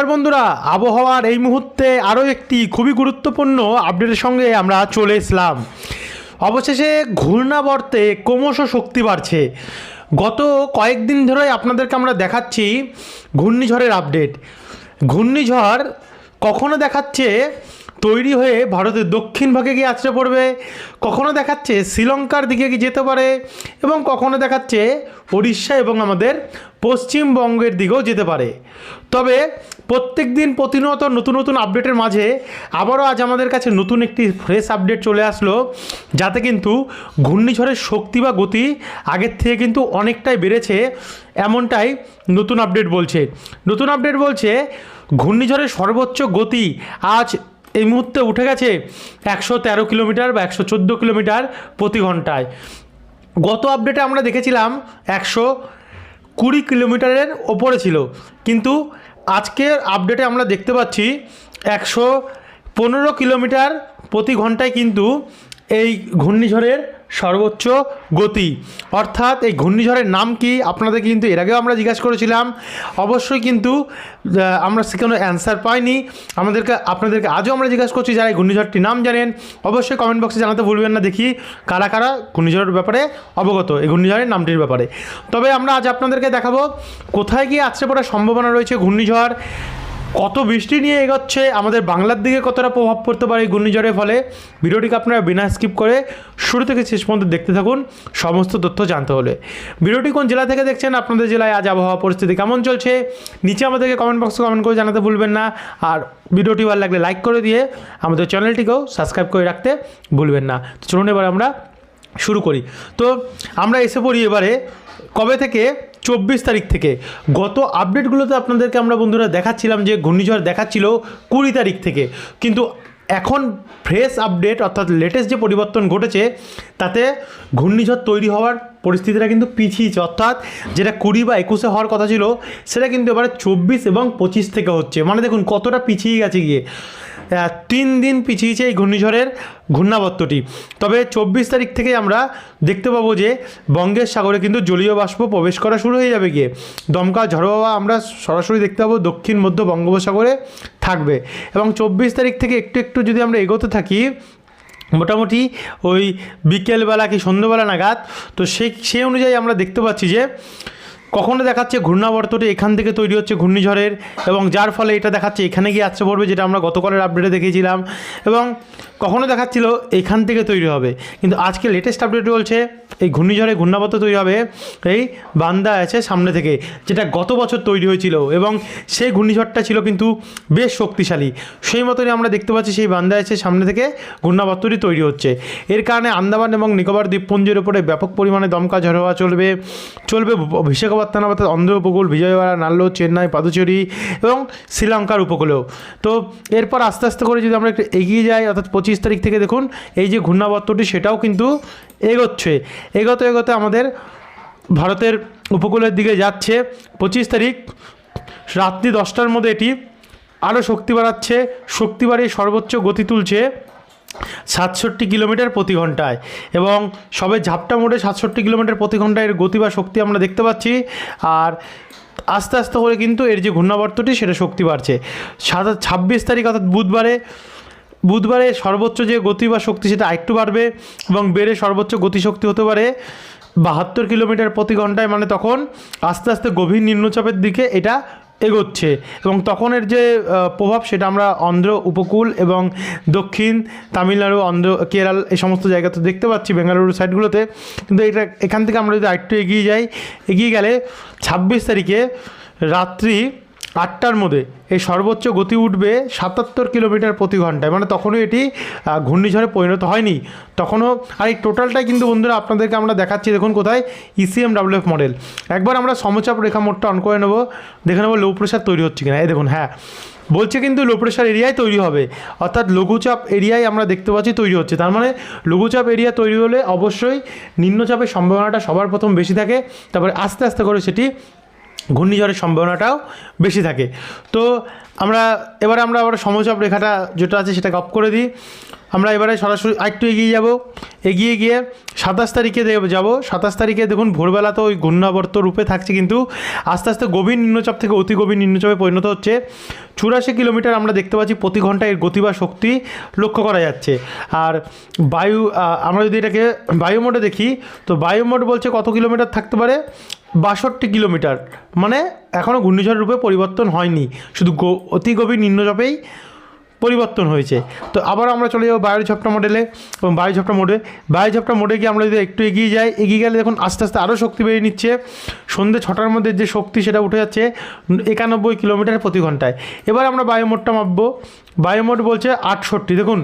নমস্কার বন্ধুরা, আবহাওয়ার এই মুহূর্তে আরও একটি খুবই গুরুত্বপূর্ণ আপডেটের সঙ্গে আমরা চলে এসলাম। অবশেষে ঘূর্ণাবর্তে ক্রমশ শক্তি বাড়ছে। গত কয়েকদিন ধরে আপনাদেরকে আমরা দেখাচ্ছি ঘূর্ণিঝড়ের আপডেট ঘূর্ণিঝড় কখনো দেখাচ্ছে তৈরি হয়ে ভারতের দক্ষিণ ভাগে গিয়ে আছড়ে পড়বে, কখনো দেখাচ্ছে শ্রীলঙ্কার দিকে গিয়ে যেতে পারে, এবং কখনো দেখাচ্ছে উড়িষ্যা এবং আমাদের পশ্চিমবঙ্গের দিকেও যেতে পারে। তবে প্রত্যেক দিন প্রতিনিয়ত নতুন নতুন আপডেটের মাঝে আবারও আজ আমাদের কাছে নতুন একটি ফ্রেশ আপডেট চলে আসলো, যাতে কিন্তু ঘূর্ণিঝড়ের শক্তি বা গতি আগের থেকে কিন্তু অনেকটাই বেড়েছে, এমনটাই নতুন আপডেট বলছে। নতুন আপডেট বলছে, ঘূর্ণিঝড়ের সর্বোচ্চ গতি আজ এই মুহূর্তে উঠে গেছে একশো তেরো কিলোমিটার বা একশো চোদ্দ কিলোমিটার প্রতি ঘন্টায়। গত আপডেটে আমরা দেখেছিলাম একশো কুড়ি কিলোমিটারের ওপরে ছিল, কিন্তু আজকের আপডেটে আমরা দেখতে পাচ্ছি একশো পনেরো কিলোমিটার প্রতি ঘন্টায় কিন্তু এই ঘূর্ণিঝড়ের সর্বোচ্চ গতি। অর্থাৎ এই ঘূর্ণিঝড়ের নাম কি? আপনাদের কিন্তু এর আগেও আমরা জিজ্ঞাসা করেছিলাম। অবশ্যই কিন্তু আমরা সেখানে অ্যান্সার পাইনি। আমাদেরকে, আপনাদেরকে আজও আমরা জিজ্ঞাসা করছি যারা এই ঘূর্ণিঝড়টির নাম জানেন, অবশ্যই কমেন্ট বক্সে জানাতে ভুলবেন না দেখি কারা কারা ঘূর্ণিঝড়ের ব্যাপারে অবগত, এই ঘূর্ণিঝড়ের নামটির ব্যাপারে। তবে আমরা আজ আপনাদেরকে দেখাবো কোথায় গিয়ে আছড়ে পড়ার সম্ভাবনা রয়েছে ঘূর্ণিঝড়। কত বৃষ্টি নিয়ে এগোচ্ছে, আমাদের বাংলার দিকে কতটা প্রভাব পড়তে পারে এই ঘূর্ণিঝড়ের ফলে? ভিডিওটিকে আপনারা বিনা স্কিপ করে শুরু থেকে শেষ পর্যন্ত দেখতে থাকুন, সমস্ত তথ্য জানতে হলে। ভিডিওটি কোন জেলা থেকে দেখছেন, আপনাদের জেলায় আজ আবহাওয়া পরিস্থিতি কেমন চলছে? নিচে আমাদেরকে কমেন্ট বক্সে কমেন্ট করে জানাতে ভুলবেন না। আর ভিডিওটি ভালো লাগলে লাইক করে দিয়ে আমাদের চ্যানেলটিকেও সাবস্ক্রাইব করে রাখতে ভুলবেন না। চলুন এবার আমরা শুরু করি। তো আমরা এসে পড়ি এবারে, কবে থেকে চব্বিশ তারিখ থেকে। গত আপডেটগুলোতে আপনাদেরকে আমরা বন্ধুরা দেখাচ্ছিলাম যে ঘূর্ণিঝড় দেখাচ্ছিল কুড়ি তারিখ থেকে। কিন্তু এখন ফ্রেশ আপডেট অর্থাৎ লেটেস্ট যে পরিবর্তন ঘটেছে, তাতে ঘূর্ণিঝড় তৈরি হওয়ার পরিস্থিতিটা কিন্তু পিছিয়েছে অর্থাৎ যেটা কুড়ি বা একুশে হওয়ার কথা ছিল, সেটা কিন্তু এবারে চব্বিশ এবং পঁচিশ থেকে হচ্ছে। মানে দেখুন কতটা পিছিয়ে গেছে গিয়ে। তিন দিন পিছিয়েছে এই ঘূর্ণিঝড়ের ঘূর্ণাবর্তটি। তবে চব্বিশ তারিখ থেকে আমরা দেখতে পাবো যে বঙ্গের সাগরে কিন্তু জলীয় বাষ্প প্রবেশ করা শুরু হয়ে যাবে গিয়ে। দমকা ঝড়ো হাওয়া আমরা সরাসরি দেখতে পাবো দক্ষিণ, মধ্য বঙ্গোপসাগরে থাকবে। এবং চব্বিশ তারিখ থেকে একটু একটু যদি আমরা এগোতে থাকি, মোটামুটি ওই বিকেলবেলা কি সন্ধ্যেবেলা নাগাদ, তো সেই সেই অনুযায়ী আমরা দেখতে পাচ্ছি যে কখনো দেখাচ্ছে ঘূর্ণাবর্তটি এখান থেকে তৈরি হচ্ছে ঘূর্ণিঝড়ের এবং যার ফলে এটা দেখাচ্ছে এখানে গিয়ে আছড়ে পড়বে যেটা আমরা গতকালের আপডেটে দেখেছিলাম এবং কখনো দেখাচ্ছিল এখান থেকে তৈরি হবে কিন্তু আজকে লেটেস্ট আপডেট বলছে এই ঘূর্ণিঝড়ে ঘূর্ণাবর্ত তৈরি হবে এই বান্দা আছে সামনে থেকে যেটা গত বছর তৈরি হয়েছিল এবং সেই ঘূর্ণিঝড়টা ছিল কিন্তু বেশ শক্তিশালী সেই মতনই আমরা দেখতে পাচ্ছি সেই বান্দা আছে সামনে থেকে ঘূর্ণাবর্তটি তৈরি হচ্ছে এর কারণে আন্দামান এবং নিকোবর দ্বীপপুঞ্জের উপরে ব্যাপক পরিমাণে দমকা ঝড় হওয়া চলবে চলবে বিশাখাপত্তনম অর্থাৎ অন্ধ্র উপকূল, বিজয়ওয়াড়া, নাল্লো, চেন্নাই, পাদুচেরি এবং শ্রীলঙ্কার উপকূলেও। তো এরপর আস্তে আস্তে করে যদি আমরা একটু এগিয়ে যাই, অর্থাৎ পঁচিশ তারিখ থেকে দেখুন, এই যে ঘূর্ণাবর্তটি সেটাও কিন্তু এগোচ্ছে। এগোতে এগোতে আমাদের ভারতের উপকূলের দিকে যাচ্ছে। পঁচিশ তারিখ রাত্রি দশটার মধ্যে এটি আরও শক্তি বাড়াচ্ছে, শক্তি বাড়িয়ে সর্বোচ্চ গতি তুলছে। সাতষট্টি কিলোমিটার প্রতি ঘন্টায়। এবং সবে ঝাপটা মোড়ে সাতষট্টি কিলোমিটার প্রতি ঘন্টায় এর গতি বা শক্তি আমরা দেখতে পাচ্ছি। আর আস্তে আস্তে করে কিন্তু এর যে ঘূর্ণাবর্তটি সেটা শক্তি বাড়ছে। সাত, ছাব্বিশ তারিখ অর্থাৎ বুধবারে বুধবারে সর্বোচ্চ যে গতি বা শক্তি সেটা আরেকটু বাড়বে এবং বেড়ে সর্বোচ্চ গতিশক্তি হতে পারে বাহাত্তর কিলোমিটার প্রতি ঘন্টায়। মানে তখন আস্তে আস্তে গভীর নিম্নচাপের দিকে এটা এগোচ্ছে এবং তখনের যে প্রভাব সেটা আমরা অন্ধ্র উপকূল এবং দক্ষিণ তামিলনাড়ু, অন্ধ্র কেরাল এই সমস্ত জায়গাতে দেখতে পাচ্ছি বেঙ্গালুরু সাইডগুলোতে। কিন্তু এটা, এখান থেকে আমরা যদি আরেকটু এগিয়ে যাই, এগিয়ে গেলে ছাব্বিশ তারিখে রাত্রি আটটার মধ্যে এই সর্বোচ্চ গতি উঠবে সাতাত্তর কিলোমিটার প্রতি ঘন্টায়। মানে তখনও এটি ঘূর্ণিঝড়ে পরিণত হয়নি। তখনও, আর এই টোটালটাই কিন্তু বন্ধুরা আপনাদেরকে আমরা দেখাচ্ছি, দেখুন কোথায় ইসিএম ডাব্লিউএফ মডেল একবার আমরা সমচাপ রেখা মোডটা অন করে নেব, দেখে নেব লো প্রেশার তৈরি হচ্ছে কিনা। এই দেখুন হ্যাঁ। বলছে কিন্তু লো প্রেশার এরিয়ায় তৈরি হবে। অর্থাৎ লঘুচাপ এরিয়ায় আমরা দেখতে পাচ্ছি তৈরি হচ্ছে। তার মানে লঘুচাপ এরিয়া তৈরি হলে অবশ্যই নিম্নচাপের সম্ভাবনাটা সবার প্রথম বেশি থাকে। তারপরে আস্তে আস্তে করে সেটি ঘূর্ণিঝড়ের সম্ভাবনাটাও বেশি থাকে। তো আমরা, এবারে আমরা আবার সমচাপ রেখাটা যেটা আছে সেটাকে অফ করে দিই। আমরা এবারে সরাসরি আরেকটু এগিয়ে যাব। এগিয়ে গিয়ে সাতাশ তারিখে যাব। সাতাশ তারিখে দেখুন ভোরবেলা তো ওই ঘূর্ণাবর্ত রূপে থাকছে কিন্তু আস্তে আস্তে গভীর নিম্নচাপ থেকে অতি গভীর নিম্নচাপে পরিণত হচ্ছে। চুরাশি কিলোমিটার আমরা দেখতে পাচ্ছি প্রতি ঘন্টায় এর গতি বা শক্তি লক্ষ্য করা যাচ্ছে। আর বায়ু আমরা যদি এটাকে বায়ুমোডে দেখি, তো বায়ুমোড বলছে কত কিলোমিটার থাকতে পারে? বাষট্টি কিলোমিটার। মানে এখনও ঘূর্ণিঝড় রূপে পরিবর্তন হয়নি। শুধু অতি গভীর নিম্নচাপেই পরিবর্তন হয়েছে। তো আবার আমরা চলে যাব বায়ু ঝপটা মডেলে এবং বায়ু ঝপটা মোডে বায়ু ঝপটা মোডে গিয়ে আমরা যদি একটু এগিয়ে যাই, এগিয়ে গেলে দেখুন আস্তে আস্তে আরও শক্তি বেরিয়ে নিচ্ছে। সন্ধ্যে ছটার মধ্যে যে শক্তি সেটা উঠে যাচ্ছে একানব্বই কিলোমিটার প্রতি ঘন্টায়। এবার আমরা বায়ুমোডটা মাপবো। বায়ুমোড বলছে আটষট্টি। দেখুন,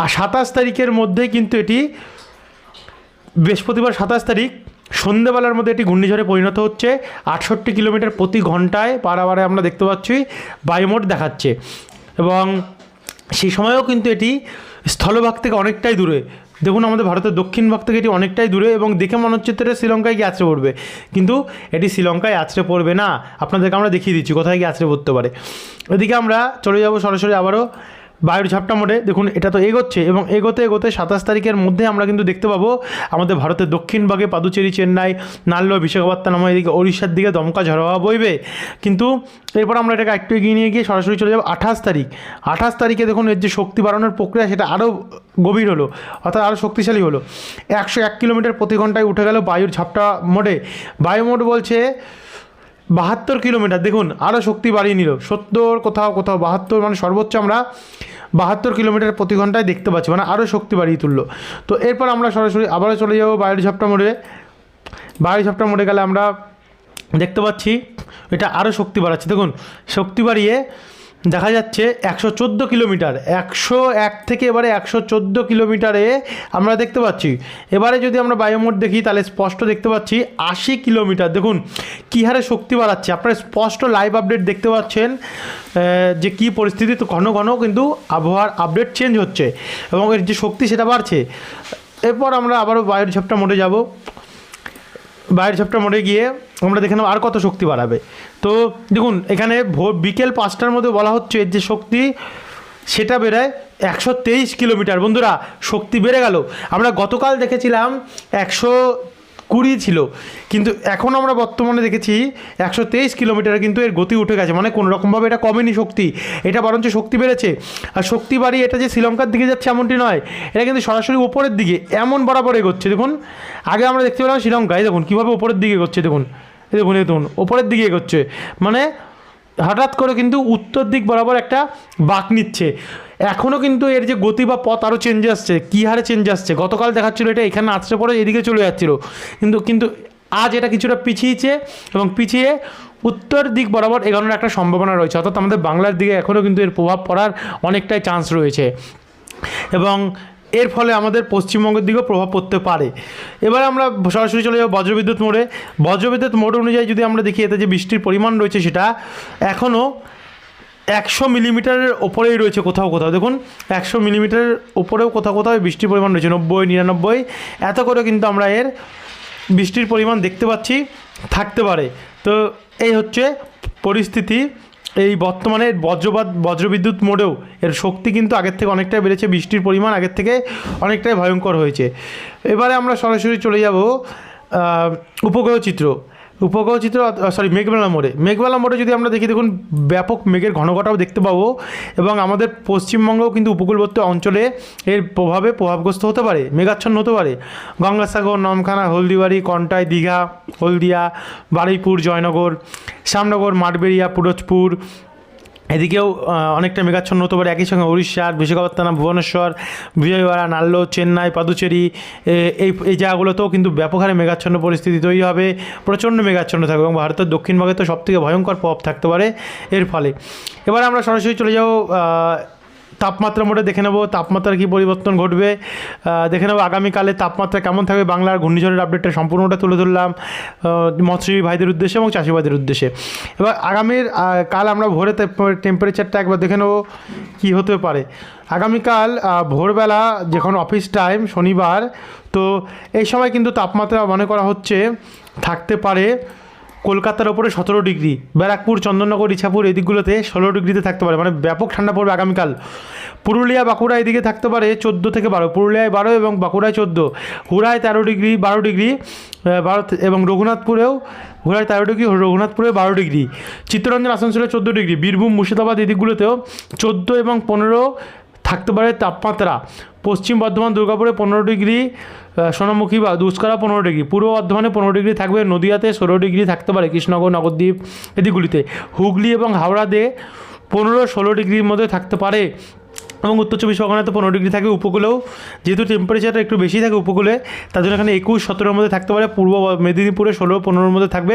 আর সাতাশ তারিখের মধ্যে কিন্তু এটি বৃহস্পতিবার সাতাশ তারিখ সন্ধেবেলার মধ্যে এটি ঘূর্ণিঝড়ে পরিণত হচ্ছে। আটষট্টি কিলোমিটার প্রতি ঘন্টায় পারাবারে আমরা দেখতে পাচ্ছি বায়ুমোট দেখাচ্ছে। এবং সেই সময়েও কিন্তু এটি স্থলভাগ থেকে অনেকটাই দূরে। দেখুন, আমাদের ভারতের দক্ষিণ ভাগ থেকে এটি অনেকটাই দূরে এবং দেখে মনে হচ্ছে এটা শ্রীলঙ্কায় গিয়ে আছড়ে পড়বে। কিন্তু এটি শ্রীলঙ্কায় আছড়ে পড়বে না। আপনাদেরকে আমরা দেখিয়ে দিচ্ছি কোথায় গিয়ে আছড়ে পড়তে পারে। এদিকে আমরা চলে যাব সরাসরি আবারও। বায়ুর ঝাপটা মোড়ে। দেখুন, এটা তো এগোচ্ছে এবং এগোতে এগোতে সাতাশ তারিখের মধ্যে আমরা কিন্তু দেখতে পাবো আমাদের ভারতের দক্ষিণ ভাগে পাদুচেরি, চেন্নাই, নাল্লো, বিশাখাপত্তনম, এদিকে ওড়িশার দিকে দমকা ঝড় বইবে। কিন্তু এরপর আমরা এটাকে একটু এগিয়ে নিয়ে গিয়ে সরাসরি চলে যাব আঠাশ তারিখ। আঠাশ তারিখে দেখুন, এর যে শক্তি বাড়ানোর প্রক্রিয়া, সেটা আরও গভীর হলো, অর্থাৎ আরও শক্তিশালী হলো। একশো এক কিলোমিটার প্রতি ঘন্টায় উঠে গেল বায়ুর ঝাপটা মোডে। বায়ু মোড বলছে বাহাত্তর কিলোমিটার, দেখুন আরও শক্তি বাড়িয়ে নিল। সত্তর কোথাও কোথাও, বাহাত্তর মানে সর্বোচ্চ আমরা বাহাত্তর কিলোমিটার প্রতি ঘন্টায় দেখতে পাচ্ছি মানে আরও শক্তি বাড়িয়ে তুললো। তো এরপর আমরা সরাসরি আবারও চলে যাব বাইরে ঝাপটা মোড়ে। বাইরে ঝাপটা মোড়ে গেলে আমরা দেখতে পাচ্ছি, এটা আরও শক্তি বাড়াচ্ছে। দেখুন, শক্তি বাড়িয়ে দেখা যাচ্ছে একশো চোদ্দ কিলোমিটার। একশো এক থেকে এবারে একশো চোদ্দ কিলোমিটারে আমরা দেখতে পাচ্ছি। এবারে যদি আমরা বায়োমোড দেখি, তাহলে স্পষ্ট দেখতে পাচ্ছি আশি কিলোমিটার। দেখুন, কী হারে শক্তি বাড়াচ্ছে। আপনারা স্পষ্ট লাইভ আপডেট দেখতে পাচ্ছেন যে কী পরিস্থিতি। তো ঘন ঘন কিন্তু আবহাওয়ার আপডেট চেঞ্জ হচ্ছে এবং এর যে শক্তি সেটা বাড়ছে। এরপর আমরা আবারও বায়ুর ঝাপটা মোড়ে যাব। বাইরের ঝাপটা মোড়ে গিয়ে আমরা দেখে নেব আর কত শক্তি বাড়াবে। তো দেখুন, এখানে ভোর বিকেল পাঁচটার মধ্যে বলা হচ্ছে এর যে শক্তি সেটা বেড়ায় একশো তেইশ কিলোমিটার। বন্ধুরা, শক্তি বেড়ে গেল। আমরা গতকাল দেখেছিলাম একশো কুড়ি ছিল, কিন্তু এখন আমরা বর্তমানে দেখেছি একশো তেইশ কিলোমিটার কিন্তু এর গতি উঠে গেছে। মানে কোনো রকমভাবে এটা কমেনি শক্তি, এটা বরঞ্চ শক্তি বেড়েছে। আর শক্তি বাড়িয়ে এটা যে শ্রীলঙ্কার দিকে যাচ্ছে এমনটি নয়, এটা কিন্তু সরাসরি উপরের দিকে এমন বরাবর এগোচ্ছে। দেখুন, আগে আমরা দেখতে পেলাম শ্রীলঙ্কায়, দেখুন কীভাবে উপরের দিকে এগোচ্ছে। দেখুন দেখুন দেখুন, ওপরের দিকে এগোচ্ছে। মানে হঠাৎ করে কিন্তু উত্তর দিক বরাবর একটা বাঁক নিচ্ছে। এখনও কিন্তু এর যে গতি বা পথ আরও চেঞ্জ আসছে, কী হারে চেঞ্জ আসছে? গতকাল দেখাচ্ছিল এটা, এখানে আছড়ে পরে এদিকে চলে যাচ্ছিল। কিন্তু কিন্তু আজ এটা কিছুটা পিছিয়েছে এবং পিছিয়ে উত্তর দিক বরাবর এগোনোর একটা সম্ভাবনা রয়েছে। অর্থাৎ আমাদের বাংলার দিকে এখনও কিন্তু এর প্রভাব পড়ার অনেকটাই চান্স রয়েছে। এবং এর ফলে আমাদের পশ্চিমবঙ্গের দিকেও প্রভাব পড়তে পারে। এবার আমরা সরাসরি চলে যাব বজ্রবিদ্যুৎ মোড়ে। বজ্রবিদ্যুৎ মোড় অনুযায়ী যদি আমরা দেখি, এতে যে বৃষ্টির পরিমাণ রয়েছে সেটা এখনও একশো মিলিমিটারের ওপরেই রয়েছে কোথাও কোথাও। দেখুন, একশো মিলিমিটারের ওপরেও কোথাও কোথাও বৃষ্টির পরিমাণ রয়েছে, নব্বই, নিরানব্বই। এত করে কিন্তু আমরা এর বৃষ্টির পরিমাণ দেখতে পাচ্ছি, থাকতে পারে। তো এই হচ্ছে পরিস্থিতি। এই বর্তমানে বজ্রপাত, বজ্রবিদ্যুৎ মোডেও এর শক্তি কিন্তু আগের থেকে অনেকটাই বেড়েছে, বৃষ্টির পরিমাণ আগের থেকে অনেকটাই ভয়ঙ্কর হয়েছে। এবারে আমরা সরাসরি চলে যাব উপগ্রহ চিত্র। উপগ্রহ চিত্র সরি মেঘবেলা মোড়ে। মেঘবেলা মোড়ে যদি আমরা দেখি, দেখুন, ব্যাপক মেঘের ঘনঘটাও দেখতে পাবো এবং আমাদের পশ্চিমবঙ্গও কিন্তু উপকূলবর্তী অঞ্চলে এর প্রভাবে প্রভাবগ্রস্ত হতে পারে, মেঘাচ্ছন্ন হতে পারে। গঙ্গাসাগর নমখানা হলদিবাড়ি, কন্টাই, দীঘা, হলদিয়া, বারুইপুর, জয়নগর, শ্যামনগর, মাঠবেড়িয়া, পুরোজপুর এদিকেও অনেকটা মেঘাচ্ছন্ন হতে পারে। একই সঙ্গে উড়িষ্যার বিশাখাপত্তনম, ভুবনেশ্বর, বিজয়ওয়াড়া, নাল্লো, চেন্নাই, পাদুচেরি এই এই জায়গাগুলোতেও কিন্তু ব্যাপক হারে মেঘাচ্ছন্ন পরিস্থিতি তৈরি হবে। প্রচণ্ড মেঘাচ্ছন্ন থাকবে এবং ভারতের দক্ষিণভাগে তো সবথেকে ভয়ঙ্কর প্রভাব থাকতে পারে এর ফলে। এবার আমরা সরাসরি চলে যাব তাপমাত্রা মোটে দেখে নেব, তাপমাত্রার কী পরিবর্তন ঘটবে। দেখে নেব আগামীকালে তাপমাত্রা কেমন থাকবে বাংলার ঘূর্ণিঝড়ের আপডেটটা সম্পূর্ণটা তুলে ধরলাম মৎস্যজীবী ভাইদের উদ্দেশ্যে এবং চাষি ভাইদের উদ্দেশ্যে। এবার আগামীর কাল আমরা ভোরে টেম্পারেচারটা একবার দেখে নেব কী হতে পারে। আগামীকাল ভোরবেলা যখন অফিস টাইম শনিবার, তো এই সময় কিন্তু তাপমাত্রা মনে করা হচ্ছে থাকতে পারে। কলকাতার ওপরে সতেরো ডিগ্রি, ব্যারাকপুর, চন্দননগর, ইছাপুর এই দিকগুলোতে ষোলো ডিগ্রিতে থাকতে পারে। মানে ব্যাপক ঠান্ডা পড়বে আগামীকাল। পুরুলিয়া, বাঁকুড়া এদিকে থাকতে পারে চোদ্দ থেকে বারো। পুরুলিয়ায় বারো এবং বাঁকুড়ায় চোদ্দ। হুড়ায় তেরো ডিগ্রি, বারো ডিগ্রি বারো এবং রঘুনাথপুরেও হুড়ায় তেরো ডিগ্রি রঘুনাথপুরে বারো ডিগ্রি। চিত্তরঞ্জন আসানসোলে চোদ্দ ডিগ্রি। বীরভূম, মুর্শিদাবাদ এদিকগুলোতেও চোদ্দ এবং পনেরো থাকতে পারে তাপমাত্রা। পশ্চিম বর্ধমান, দুর্গাপুরে পনেরো ডিগ্রি সোনামুখী বা দুষ্করা পনেরো ডিগ্রি, পূর্ব বর্ধমানে পনেরো ডিগ্রি থাকবে, নদীয়াতে ষোলো ডিগ্রি থাকতে পারে, কৃষ্ণনগর নগরদ্বীপ এদিকগুলিতে। হুগলি এবং হাওড়াতে পনেরো ষোলো ডিগ্রির মধ্যে থাকতে পারে। এবং উত্তর চব্বিশ পরগনাতে পনেরো ডিগ্রি থাকে উপকূলেও। যেহেতু টেম্পারেচারটা একটু বেশি থাকে উপকূলে, তার জন্য এখানে একুশ, সতেরোর মধ্যে থাকতে পারে। পূর্ব মেদিনীপুরে ষোলো, পনেরোর মধ্যে থাকবে।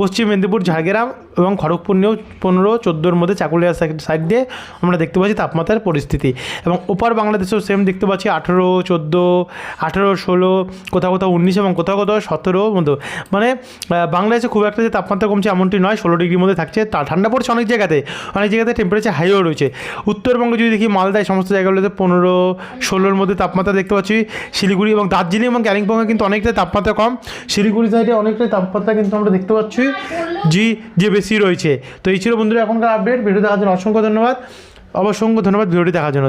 পশ্চিম মেদিনীপুর, ঝাড়গ্রাম এবং খড়গপুর নিয়েও পনেরো, চোদ্দোর মধ্যে চাকুলিয়া সাইড দিয়ে আমরা দেখতে পাচ্ছি তাপমাত্রার পরিস্থিতি। এবং ওপার বাংলাদেশেও সেম দেখতে পাচ্ছি আঠেরো, চোদ্দ, আঠেরো, ষোলো, কোথাও কোথাও উনিশ এবং কোথাও কোথাও সতেরো মতো। মানে বাংলাদেশে খুব একটা যে তাপমাত্রা কমছে এমনটি নয়, ষোলো ডিগ্রির মধ্যে থাকছে। তা ঠান্ডা পড়ছে অনেক জায়গাতে। অনেক জায়গাতে টেম্পারেচার হাইও রয়েছে। উত্তরবঙ্গে যদি দেখি মালদায় সমস্ত জায়গাগুলোতে পনেরো, ষোলোর মধ্যে তাপমাত্রা দেখতে পাচ্ছি। শিলিগুড়ি এবং দার্জিলিং এবং কালিম্পংয়ে কিন্তু অনেকটাই তাপমাত্রা কম। শিলিগুড়ি সাইডে অনেকটাই তাপমাত্রা কিন্তু আমরা দেখতে পাচ্ছি জি, যে বেশি রয়েছে। তো এই ছিল বন্ধুরা এখনকার আপডেট ভিডিও দেখার জন্য অসংখ্য ধন্যবাদ। অবসংখ্য ধন্যবাদ ভিডিওটি দেখার জন্য।